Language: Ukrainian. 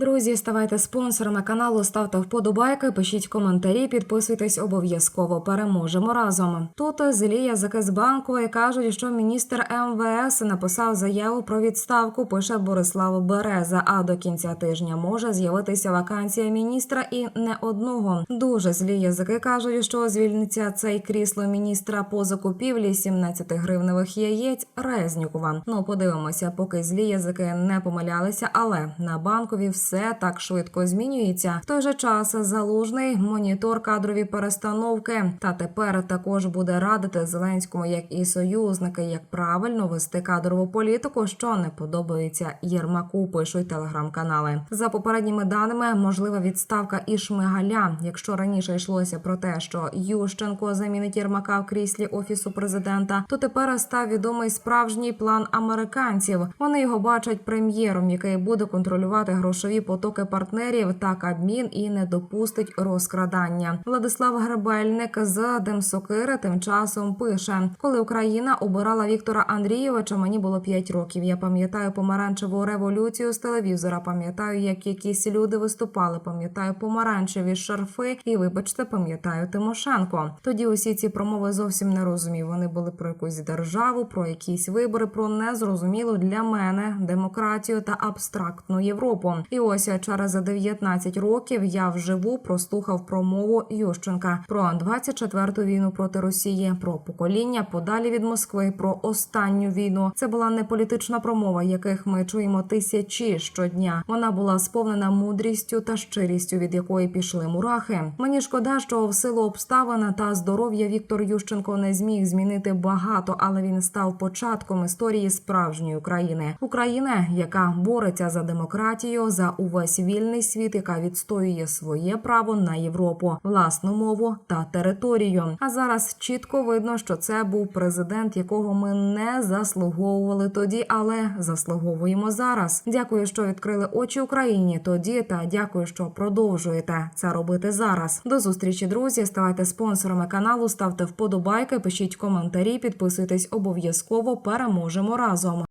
Друзі, ставайте спонсорами каналу, ставте вподобайки, пишіть коментарі, підписуйтесь обов'язково. Переможемо разом. Тут злі язики з банку кажуть, що міністр МВС написав заяву про відставку. Пише Борислав Береза. А до кінця тижня може з'явитися вакансія міністра і не одного. Дуже злі язики кажуть, що звільниться цей крісло міністра по закупівлі 17 гривневих яєць Резнікова. Ну подивимося, поки злі язики не помилялися, але на банкові все так швидко змінюється. В той же час залужний монітор кадрові перестановки. Та тепер також буде радити Зеленському, як і союзники, як правильно вести кадрову політику, що не подобається Єрмаку. Пишуть телеграм-канали. За попередніми даними, можлива відставка і Шмигаля. Якщо раніше йшлося про те, що Ющенко замінить Єрмака в кріслі офісу президента, то тепер став відомий справжній план американців. Вони його бачать прем'єром, який буде контролювати грошові потоки партнерів та Кабмін і не допустить розкрадання. Владислав Гребельник з Демсокири тим часом пише: коли Україна обирала Віктора Андрійовича, мені було 5 років. Я пам'ятаю помаранчеву революцію з телевізора. Пам'ятаю, як якісь люди виступали. Пам'ятаю помаранчеві шарфи. І вибачте, пам'ятаю Тимошенко. Тоді усі ці промови зовсім не розумів. Вони були про якусь державу, про якісь вибори, про незрозумілу для мене демократію та абстрактну Європу. І ось через 19 років я вживу прослухав промову Ющенка про 24-ту війну проти Росії, про покоління подалі від Москви, про останню війну. Це була не політична промова, яких ми чуємо тисячі щодня. Вона була сповнена мудрістю та щирістю, від якої пішли мурахи. Мені шкода, що в силу обставин та здоров'я Віктор Ющенко не зміг змінити багато, але він став початком історії справжньої України. України, яка бореться за демократію, увесь вільний світ, яка відстоює своє право на Європу, власну мову та територію. А зараз чітко видно, що це був президент, якого ми не заслуговували тоді, але заслуговуємо зараз. Дякую, що відкрили очі Україні тоді, та дякую, що продовжуєте це робити зараз. До зустрічі, друзі. Ставайте спонсорами каналу, ставте вподобайки, пишіть коментарі, підписуйтесь обов'язково. Переможемо разом.